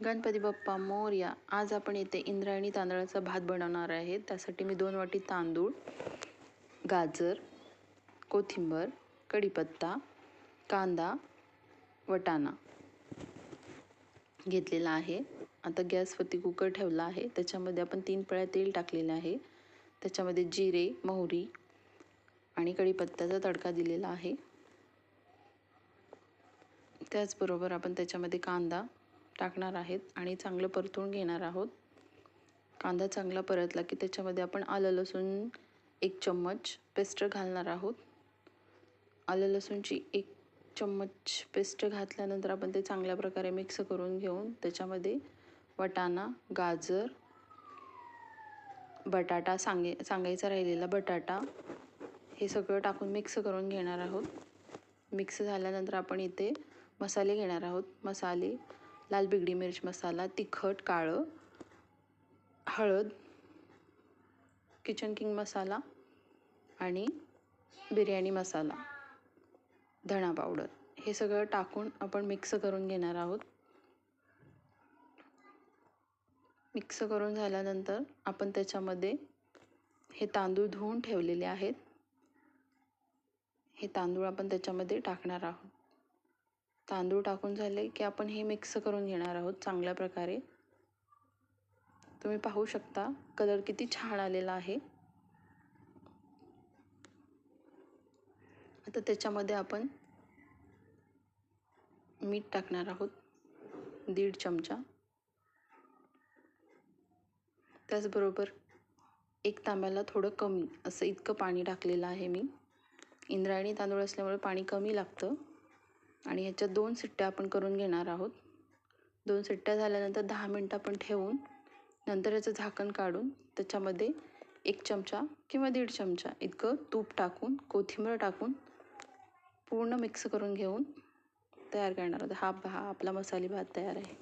गणपती बाप्पा मोरया आज आपण इथे इंद्रायणी तांदळाचा भात बनवणार आहे. त्यासाठी मी दोन वाटी तांदूळ गाजर कोथिंबर कढीपत्ता कांदा वटाणा घेतलेला आहे. आता गॅसवरती कुकर ठेवला आहे. त्याच्यामध्ये आपण तीन पळ्या तेल टाकलेलं आहे. त्याच्यामध्ये जिरे मोहरी आणि कढीपत्त्याचा तडका दिलेला आहे. त्याचबरोबर आपण त्याच्यामध्ये कांदा टाकणार आहेत आणि चांगलं परतून घेणार आहोत. कांदा चांगला परतला की त्याच्यामध्ये आपण आलं लसूण एक चम्मच पेस्ट घालणार आहोत. आलं लसूणची एक चम्मच पेस्ट घातल्यानंतर आपण ते चांगल्या प्रकारे मिक्स करून घेऊन त्याच्यामध्ये वटाणा गाजर बटाटा सांगे सांगायचा राहिलेला बटाटा हे सगळं टाकून मिक्स करून घेणार आहोत. मिक्स झाल्यानंतर आपण इथे मसाले घेणार आहोत. मसाले लाल बिगडी मिरच मसाला तिखट काळं हळद किचन किंग मसाला आणि बिर्याणी मसाला. धणा पावडर. हे सगळं टाकून आपण मिक्स करून घेणार आहोत. मिक्स करून झाल्यानंतर आपण त्याच्यामध्ये हे तांदूळ धुवून ठेवलेले आहेत. हे तांदूळ आपण त्याच्यामध्ये टाकणार आहोत. तांदूळ टाकून झाले की आपण हे मिक्स करून घेणार आहोत चांगल्या प्रकारे. तुम्ही पाहू शकता कलर किती छान आलेला आहे. आता त्याच्यामध्ये आपण मीठ टाकणार आहोत दीड चमचा. त्याचबरोबर एक तांब्याला थोडं कमी असं इतकं पाणी टाकलेलं आहे मी. इंद्रायणी तांदूळ असल्यामुळे पाणी कमी लागतं. आणि ह्याच्या दोन सिट्ट्या आपण करून घेणार आहोत. दोन सिट्ट्या झाल्यानंतर दहा मिनटं आपण ठेवून नंतर याचं झाकण काढून त्याच्यामध्ये एक चमचा किंवा दीड चमचा इतकं तूप टाकून कोथिंबीर टाकून पूर्ण मिक्स करून घेऊन तयार करणार आहोत. हा हा आपला मसाले भात तयार आहे.